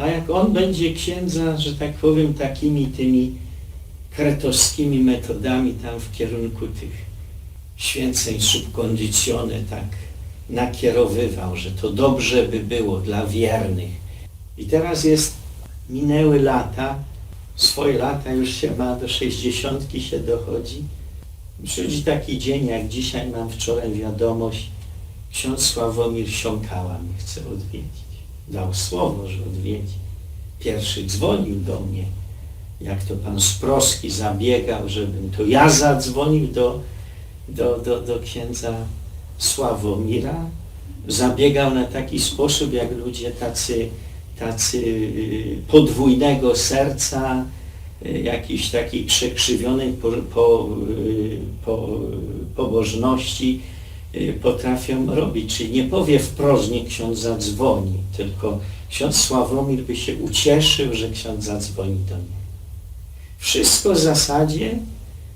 A jak on będzie księdza, że tak powiem, takimi tymi kretowskimi metodami tam w kierunku tych święceń subkondicjone tak nakierowywał, że to dobrze by było dla wiernych. I teraz jest, minęły lata, swoje lata już się ma, do sześćdziesiątki się dochodzi. Przychodzi taki dzień, jak dzisiaj mam wczoraj wiadomość, ksiądz Sławomir Siąkała mnie chce odwiedzić. Dał słowo, że odwiedzi. Pierwszy dzwonił do mnie, jak to pan Sproski zabiegał, żebym to ja zadzwonił do, do, do, do księdza Sławomira. Zabiegał na taki sposób, jak ludzie tacy, tacy y, podwójnego serca, y, jakiejś takiej przekrzywionej po, po, y, po, pobożności potrafią robić. Czyli nie powie wprost, nie ksiądz zadzwoni, tylko ksiądz Sławomir by się ucieszył, że ksiądz zadzwoni do mnie. Wszystko w zasadzie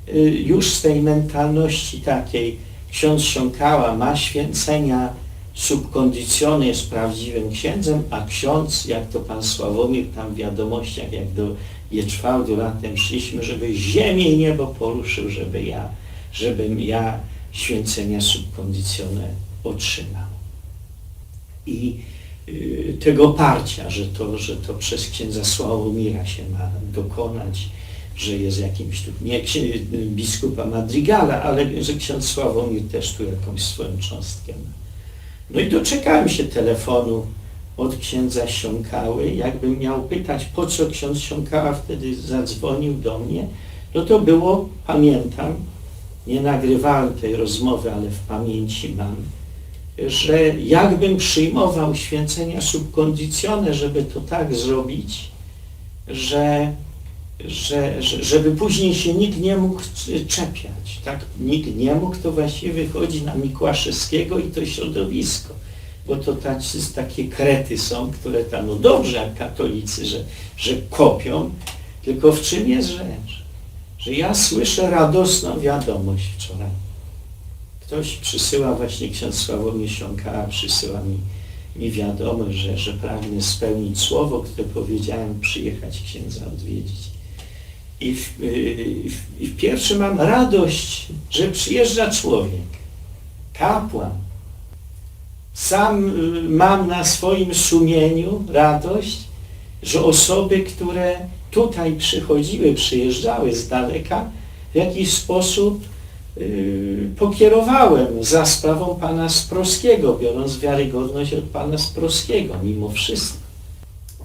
y, już z tej mentalności takiej ksiądz Siąkała ma święcenia subkondycjony, jest prawdziwym księdzem, a ksiądz, jak to pan Sławomir tam w wiadomościach, jak do Jeczwałdu latem szliśmy, żeby ziemię i niebo poruszył, żeby ja, żebym ja święcenia subkondycjone otrzymał. I y, tego parcia, że to, że to przez księdza Sławomira się ma dokonać, że jest jakimś tu, nie biskupa Madrigala, ale że ksiądz Sławomir też tu jakąś swoją cząstkę ma. No i doczekałem się telefonu od księdza Siąkały. Jakbym miał pytać, po co ksiądz Siąkała wtedy zadzwonił do mnie, no to było, pamiętam, nie nagrywałem tej rozmowy, ale w pamięci mam, że jakbym przyjmował święcenia subkondicjone, żeby to tak zrobić, że, że, żeby później się nikt nie mógł czepiać. Tak? Nikt nie mógł, to właściwie wychodzi na Mikłaszewskiego i to środowisko. Bo to tacy, takie krety są, które tam, no dobrze jak katolicy, że, że kopią, tylko w czym jest rzecz? Że ja słyszę radosną wiadomość wczoraj. Ktoś przysyła, właśnie ksiądz Sławomir Siąkała przysyła mi, mi wiadomość, że, że pragnę spełnić słowo, które powiedziałem, przyjechać księdza odwiedzić. I w, y, w, w mam radość, że przyjeżdża człowiek, kapłan. Sam y, mam na swoim sumieniu radość, że osoby, które tutaj przychodziły, przyjeżdżały z daleka, w jakiś sposób y, pokierowałem za sprawą pana Sprowskiego, biorąc wiarygodność od pana Sprowskiego mimo wszystko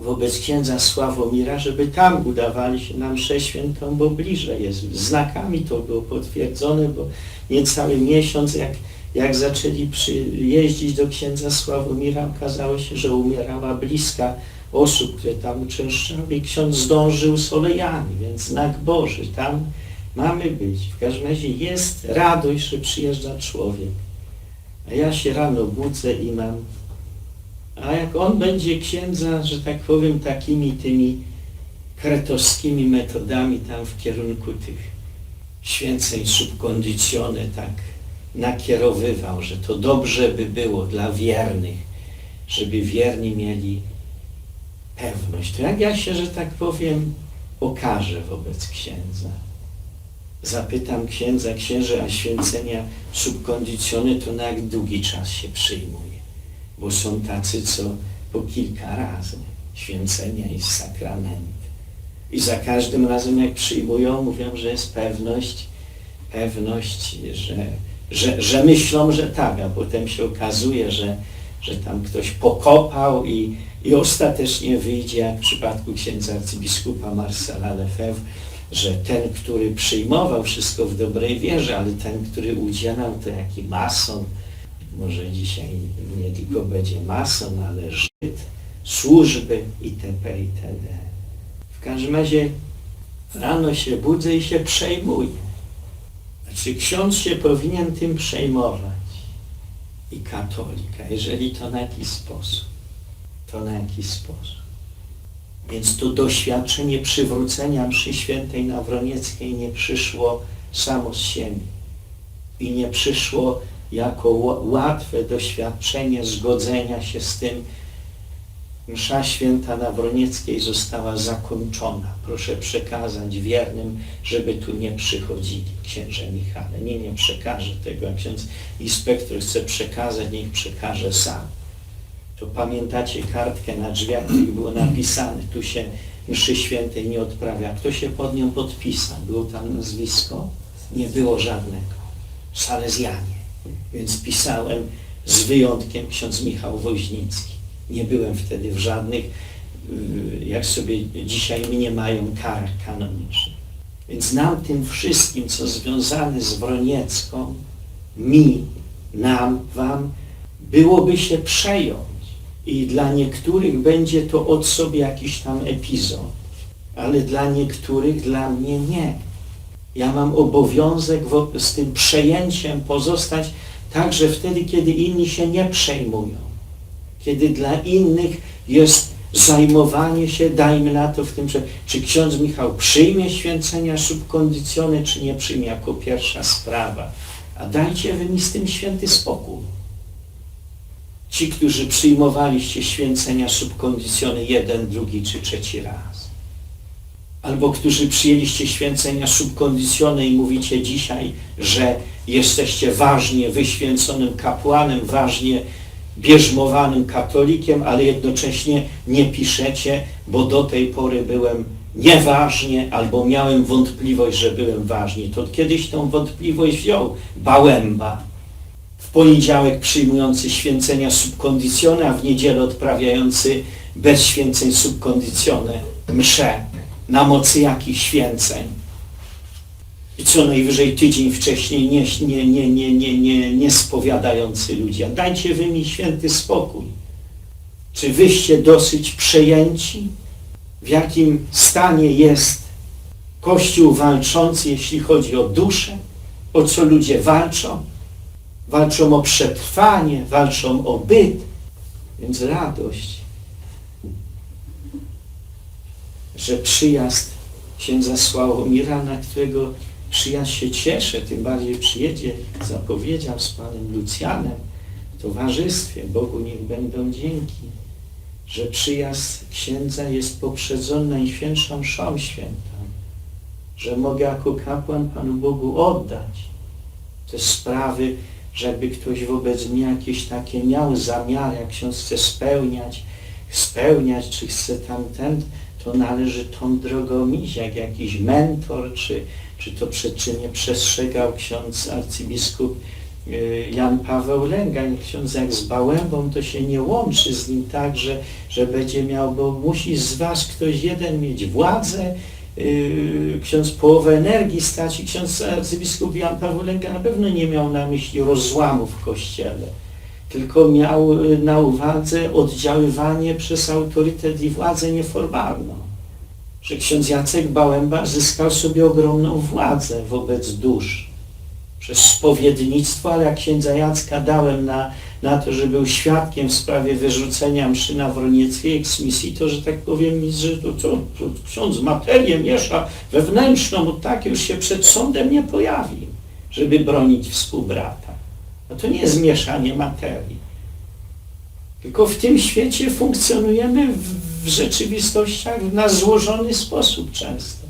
wobec księdza Sławomira, żeby tam udawali się na mszę świętą, bo bliżej jest. Znakami to było potwierdzone, bo niecały miesiąc jak, jak zaczęli przyjeździć do księdza Sławomira, okazało się, że umierała bliska osób, które tam uczęszczały i ksiądz zdążył z olejami, więc znak Boży, tam mamy być. W każdym razie jest radość, że przyjeżdża człowiek. A ja się rano budzę i mam a jak on będzie księdza, że tak powiem, takimi tymi kretowskimi metodami tam w kierunku tych święceń subkondicjone tak nakierowywał, że to dobrze by było dla wiernych, żeby wierni mieli pewność. To jak ja się, że tak powiem, okażę wobec księdza. Zapytam księdza, księże, a święcenia subkondicjone to na jak długi czas się przyjmuje? bo są tacy, co po kilka razy święcenia i sakrament. I za każdym razem, jak przyjmują, mówią, że jest pewność, pewność, że, że, że myślą, że tak, a potem się okazuje, że, że tam ktoś pokopał i, i ostatecznie wyjdzie, jak w przypadku księdza arcybiskupa Marcela Lefebvre, że ten, który przyjmował wszystko w dobrej wierze, ale ten, który udzielał, to jaki mason, może dzisiaj nie tylko będzie mason, ale Żyd, służby itp. itd. W każdym razie rano się budzę i się przejmuję. Znaczy ksiądz się powinien tym przejmować i katolika, jeżeli to na jakiś sposób. To na jakiś sposób. Więc to doświadczenie przywrócenia mszy świętej Nawronieckiej nie przyszło samo z siebie i nie przyszło jako łatwe doświadczenie zgodzenia się z tym, Msza święta na Bronieckiej została zakończona. Proszę przekazać wiernym, żeby tu nie przychodzili, księże Michale. Nie, nie przekażę tego. Ksiądz inspektor chce przekazać, niech przekaże sam. To pamiętacie kartkę na drzwiach, której było napisane, tu się mszy świętej nie odprawia. Kto się pod nią podpisał? Było tam nazwisko? Nie było żadnego. Salezjanie. Więc pisałem z wyjątkiem ksiądz Michał Woźnicki. Nie byłem wtedy w żadnych, y, jak sobie dzisiaj mnie mają karach kanonicznych. Więc nam tym wszystkim, co związane z Wroniecką, mi, nam, wam, byłoby się przejąć. I dla niektórych będzie to od sobie jakiś tam epizod, ale dla niektórych, dla mnie nie. Ja mam obowiązek z tym przejęciem pozostać także wtedy, kiedy inni się nie przejmują. Kiedy dla innych jest zajmowanie się, dajmy na to w tym, że czy ksiądz Michał przyjmie święcenia subkondicjone, czy nie przyjmie jako pierwsza sprawa. A dajcie wy mi z tym święty spokój. Ci, którzy przyjmowaliście święcenia subkondicjone jeden, drugi czy trzeci raz. Albo którzy przyjęliście święcenia subkondicjone i mówicie dzisiaj, że jesteście ważnie wyświęconym kapłanem, ważnie bierzmowanym katolikiem, ale jednocześnie nie piszecie, bo do tej pory byłem nieważnie albo miałem wątpliwość, że byłem ważnie. To kiedyś tą wątpliwość wziął Bałęba, w poniedziałek przyjmujący święcenia subkondicjone, a w niedzielę odprawiający bez święceń subkondicjone msze na mocy jakich święceń. I co najwyżej tydzień wcześniej nie, nie, nie, nie, nie, nie, nie spowiadający ludzie. Dajcie wy mi święty spokój. Czy wyście dosyć przejęci? W jakim stanie jest Kościół walczący, jeśli chodzi o duszę? O co ludzie walczą? Walczą o przetrwanie, walczą o byt. Więc radość, że przyjazd księdza Sławomira, na którego przyjazd się cieszę, tym bardziej przyjedzie, zapowiedział z panem Lucjanem w towarzystwie. Bogu niech będą dzięki, że przyjazd księdza jest poprzedzony Najświętszą Mszą Świętą, że mogę jako kapłan Panu Bogu oddać te sprawy, że jakby ktoś wobec mnie jakieś takie miał zamiary, jak ksiądz chce spełniać, spełniać, czy chce tamten, to należy tą drogą iść, jak jakiś mentor, czy, czy to przed czym nie przestrzegał ksiądz arcybiskup y, Jan Paweł Lęgań. Ksiądz jak z Bałębą, to się nie łączy z nim tak, że, że będzie miał, bo musi z was ktoś jeden mieć władzę, yy, ksiądz połowę energii stać i ksiądz arcybiskup Jan Paweł Lęga na pewno nie miał na myśli rozłamu w Kościele, tylko miał y, na uwadze oddziaływanie przez autorytet i władzę nieformalną. Że ksiądz Jacek Bałęba zyskał sobie ogromną władzę wobec dusz przez spowiednictwo, ale jak księdza Jacka dałem na, na to, że był świadkiem w sprawie wyrzucenia mszy na Wronieckiej eksmisji, to, że tak powiem, że to, to, to ksiądz materię miesza wewnętrzną, bo tak już się przed sądem nie pojawi, żeby bronić współbrata. No to nie jest mieszanie materii. Tylko w tym świecie funkcjonujemy w, w rzeczywistościach na złożony sposób często.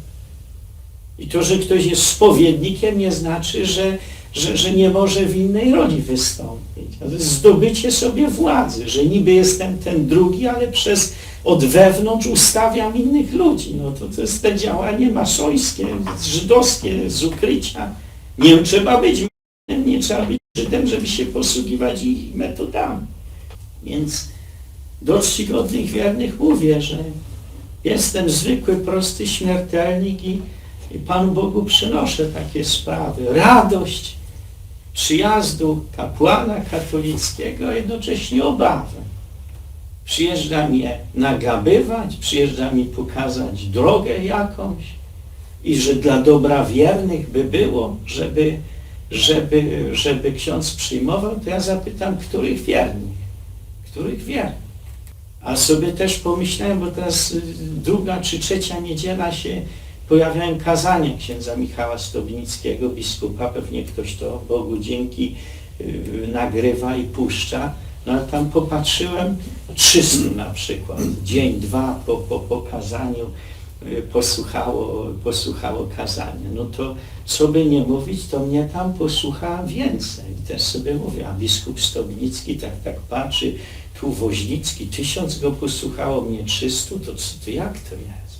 I to, że ktoś jest spowiednikiem, nie znaczy, że, że, że nie może w innej roli wystąpić. To jest zdobycie sobie władzy, że niby jestem ten drugi, ale przez od wewnątrz ustawiam innych ludzi. No to, to jest te działanie masońskie, żydowskie, z ukrycia. Nie trzeba być nie trzeba być Żydem, żeby się posługiwać ich metodami. Więc do czcigodnych wiernych mówię, że jestem zwykły, prosty śmiertelnik i, i Panu Bogu przynoszę takie sprawy. Radość przyjazdu kapłana katolickiego, a jednocześnie obawę. Przyjeżdża mnie nagabywać, przyjeżdża mi pokazać drogę jakąś i że dla dobra wiernych by było, żeby, żeby, żeby ksiądz przyjmował, to ja zapytam, których wiernych? Których wiernych? A sobie też pomyślałem, bo teraz y, druga czy trzecia niedziela się pojawiają kazania księdza Michała Stobnickiego, biskupa, pewnie ktoś to Bogu dzięki y, nagrywa i puszcza, No ale tam popatrzyłem, 300 na przykład, dzień, dwa po, po, po kazaniu. y, posłuchało, posłuchało kazania. No to co by nie mówić, to mnie tam posłucha więcej. I też sobie mówię, a biskup Stobnicki tak, tak patrzy, tu Woźnicki, tysiąc go posłuchało, mnie 300, to, to jak to jest?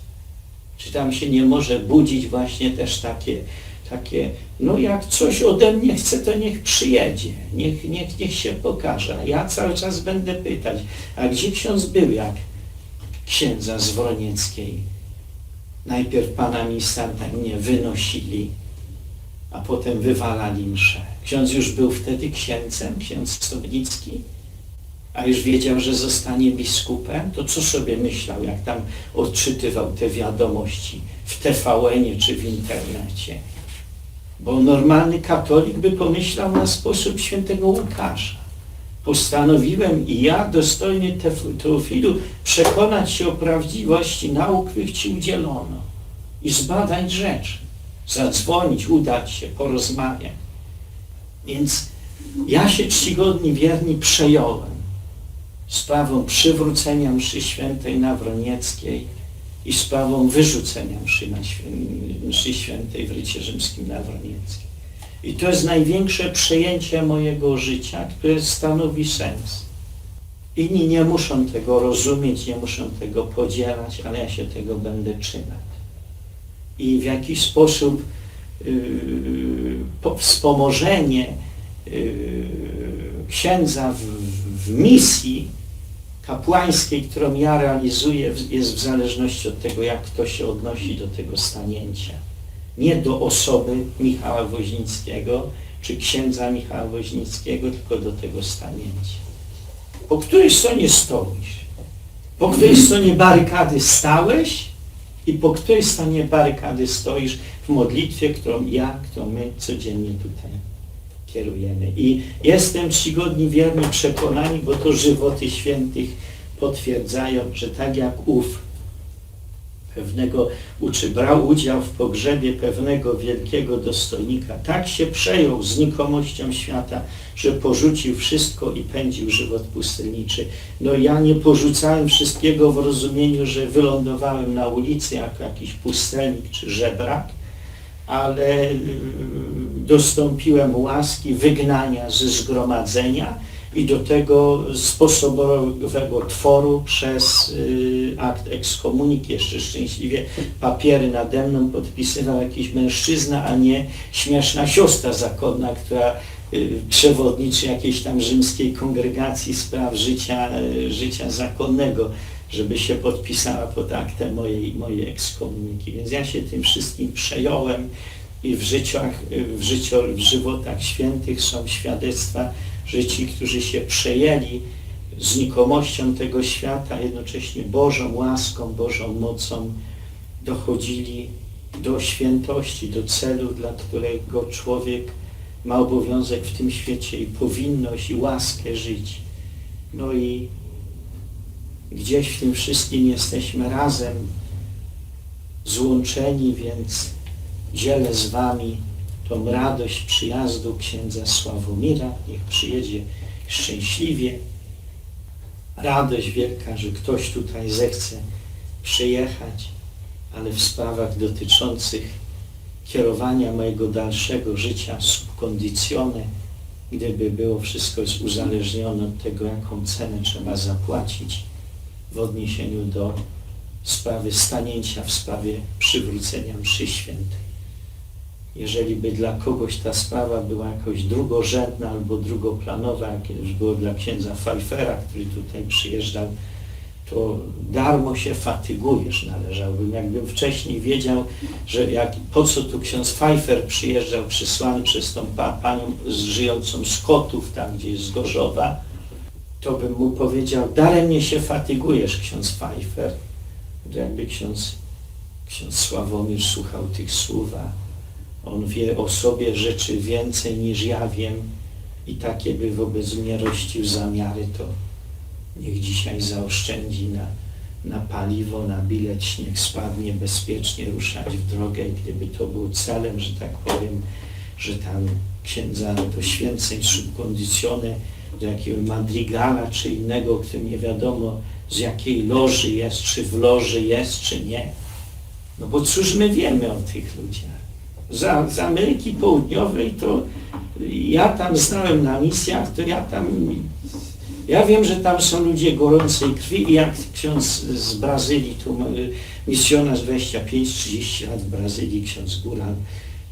Czy tam się nie może budzić właśnie też takie, takie, no jak coś ode mnie chce, to niech przyjedzie, niech, niech, niech się pokaże. Ja cały czas będę pytać, a gdzie ksiądz był, jak księdza z Wronieckiej? Najpierw pana ministra mnie wynosili, a potem wywalali mszę. Ksiądz już był wtedy księdzem, ksiądz Stobnicki, a już wiedział, że zostanie biskupem, to co sobie myślał, jak tam odczytywał te wiadomości w TVN-ie czy w internecie? Bo normalny katolik by pomyślał na sposób świętego Łukasza. Postanowiłem i ja, dostojny Teofilu, przekonać się o prawdziwości nauk, których Ci udzielono i zbadać rzeczy, zadzwonić, udać się, porozmawiać. Więc ja się czcigodni, wierni przejąłem sprawą przywrócenia mszy świętej na Wronieckiej i sprawą wyrzucenia mszy, na mszy świętej w rycie rzymskim na Wronieckiej. I to jest największe przejęcie mojego życia, które stanowi sens. Inni nie muszą tego rozumieć, nie muszą tego podzielać, ale ja się tego będę trzymać. I w jakiś sposób yy, po, wspomożenie yy, księdza w, w misji kapłańskiej, którą ja realizuję, jest w zależności od tego, jak kto się odnosi do tego stanięcia. Nie do osoby Michała Woźnickiego, czy księdza Michała Woźnickiego, tylko do tego stanięcia. Po której stronie stoisz? Po której stronie barykady stałeś i po której stronie barykady stoisz w modlitwie, którą ja, którą my codziennie tutaj kierujemy. I jestem czcigodni, wierni, przekonani, bo to żywoty świętych potwierdzają, że tak jak ów pewnego uczy, brał udział w pogrzebie pewnego wielkiego dostojnika, tak się przejął znikomością świata, że porzucił wszystko i pędził żywot pustelniczy. No ja nie porzucałem wszystkiego w rozumieniu, że wylądowałem na ulicy jako jakiś pustelnik czy żebrak, ale y, dostąpiłem łaski wygnania ze zgromadzenia i do tego sposobowego tworu przez y, akt ekskomuniki. Jeszcze szczęśliwie papiery nade mną podpisywał jakiś mężczyzna, a nie śmieszna siostra zakonna, która y, przewodniczy jakiejś tam rzymskiej kongregacji spraw życia, y, życia zakonnego, żeby się podpisała pod aktem mojej, mojej ekskomuniki. Więc ja się tym wszystkim przejąłem i w życiach, w, życiu, w żywotach świętych są świadectwa, że ci, którzy się przejęli znikomością tego świata, jednocześnie Bożą łaską, Bożą mocą, dochodzili do świętości, do celu, dla którego człowiek ma obowiązek w tym świecie i powinność i łaskę żyć. No i gdzieś w tym wszystkim jesteśmy razem złączeni, więc dzielę z Wami tą radość przyjazdu księdza Sławomira. Niech przyjedzie szczęśliwie. Radość wielka, że ktoś tutaj zechce przyjechać, ale w sprawach dotyczących kierowania mojego dalszego życia subkondicjone, gdyby było wszystko jest uzależnione od tego, jaką cenę trzeba zapłacić w odniesieniu do sprawy stanięcia, w sprawie przywrócenia mszy świętej. Jeżeli by dla kogoś ta sprawa była jakoś drugorzędna albo drugoplanowa, jak już było dla księdza Pfeiffera, który tutaj przyjeżdżał, to darmo się fatygujesz, należałbym. Jakbym wcześniej wiedział, że jak, po co tu ksiądz Pfeiffer przyjeżdżał przysłany przez tą pa, panią żyjącą z Kotów, tam gdzie jest z Gorzowa, to bym mu powiedział, daremnie się fatygujesz, ksiądz Pfeiffer. Jakby ksiądz, ksiądz Sławomir słuchał tych słów, a on wie o sobie rzeczy więcej niż ja wiem i takie by wobec mnie rościł zamiary, to niech dzisiaj zaoszczędzi na, na paliwo, na bilet, śnieg spadnie, bezpiecznie ruszać w drogę. I gdyby to był celem, że tak powiem, że tam księdza do święceń subkondicjone do jakiegoś madrigala czy innego, który nie wiadomo z jakiej loży jest, czy w loży jest, czy nie. No bo cóż my wiemy o tych ludziach? Z, z Ameryki Południowej to ja tam znałem na misjach, to ja tam ja wiem, że tam są ludzie gorącej krwi i jak ksiądz z Brazylii, tu misjonarz 25-30 lat w Brazylii, ksiądz Góran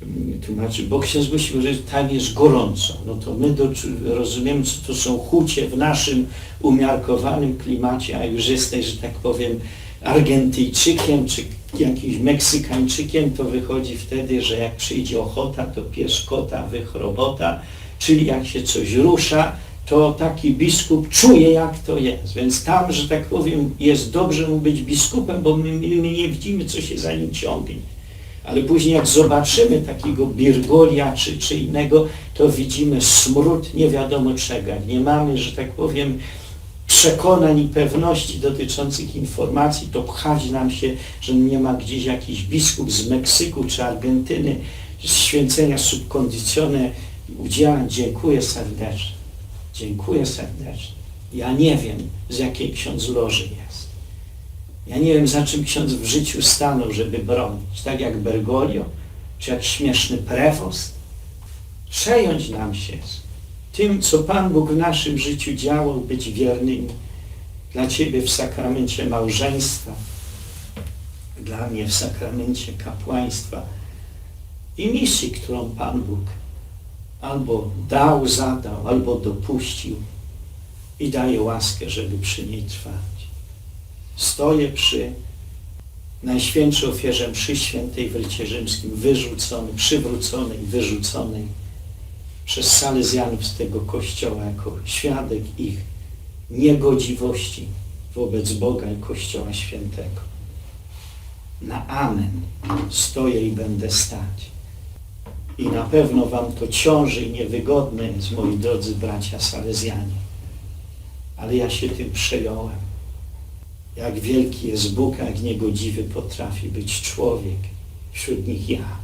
mm, tłumaczy, bo ksiądz musi powiedzieć, tam jest gorąco. No to my do, rozumiemy, co to są chucie w naszym umiarkowanym klimacie, a już jesteś, że tak powiem, Argentyjczykiem czy jakimś Meksykańczykiem, to wychodzi wtedy, że jak przyjdzie ochota, to pies kota, wych robota, czyli jak się coś rusza, to taki biskup czuje, jak to jest. Więc tam, że tak powiem, jest dobrze mu być biskupem, bo my, my nie widzimy, co się za nim ciągnie. Ale później jak zobaczymy takiego Birgolia czy, czy innego, to widzimy smród nie wiadomo czego. Nie mamy, że tak powiem, przekonań i pewności dotyczących informacji, to pchać nam się, że nie ma gdzieś jakiś biskup z Meksyku czy Argentyny, święcenia subkondicjone udziałem. Dziękuję serdecznie. Dziękuję serdecznie. Ja nie wiem, z jakiej ksiądz loży jest. Ja nie wiem, za czym ksiądz w życiu stanął, żeby bronić. Tak jak Bergoglio, czy jak śmieszny prewost. Przejąć nam się tym, co Pan Bóg w naszym życiu działał, być wiernymi. Dla Ciebie w sakramencie małżeństwa, dla mnie w sakramencie kapłaństwa i misji, którą Pan Bóg albo dał, zadał, albo dopuścił i daje łaskę, żeby przy niej trwać. Stoję przy Najświętszej ofierze mszy świętej w rycie rzymskim, wyrzucony, przywróconej, wyrzuconej przez salezjanów z tego kościoła jako świadek ich niegodziwości wobec Boga i Kościoła Świętego. Na Amen stoję i będę stać. I na pewno wam to ciąży i niewygodne jest, moi drodzy bracia Salezjanie. Ale ja się tym przejąłem. Jak wielki jest Bóg, jak niegodziwy potrafi być człowiek. Wśród nich ja.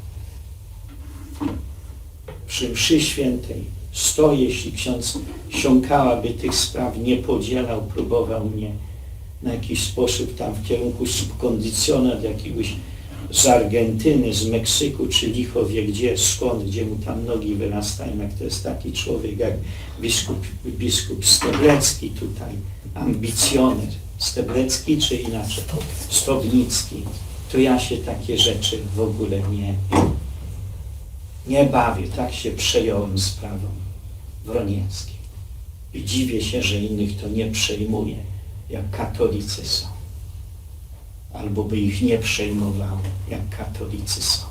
Przy mszy świętej. Stoję, jeśli ksiądz siąkałaby tych spraw, nie podzielał, próbował mnie na jakiś sposób tam w kierunku subkondycjona do jakiegoś z Argentyny, z Meksyku, czy licho wie gdzie, skąd, gdzie mu tam nogi wyrastają, jak to jest taki człowiek jak biskup, biskup Steblecki tutaj, ambicjoner, Steblecki czy inaczej, Stobnicki, to ja się takie rzeczy w ogóle nie, nie bawię, tak się przejąłem sprawą Wronieckiej. I dziwię się, że innych to nie przejmuje, jak katolicy są albo by ich nie przejmowało, jak katolicy są.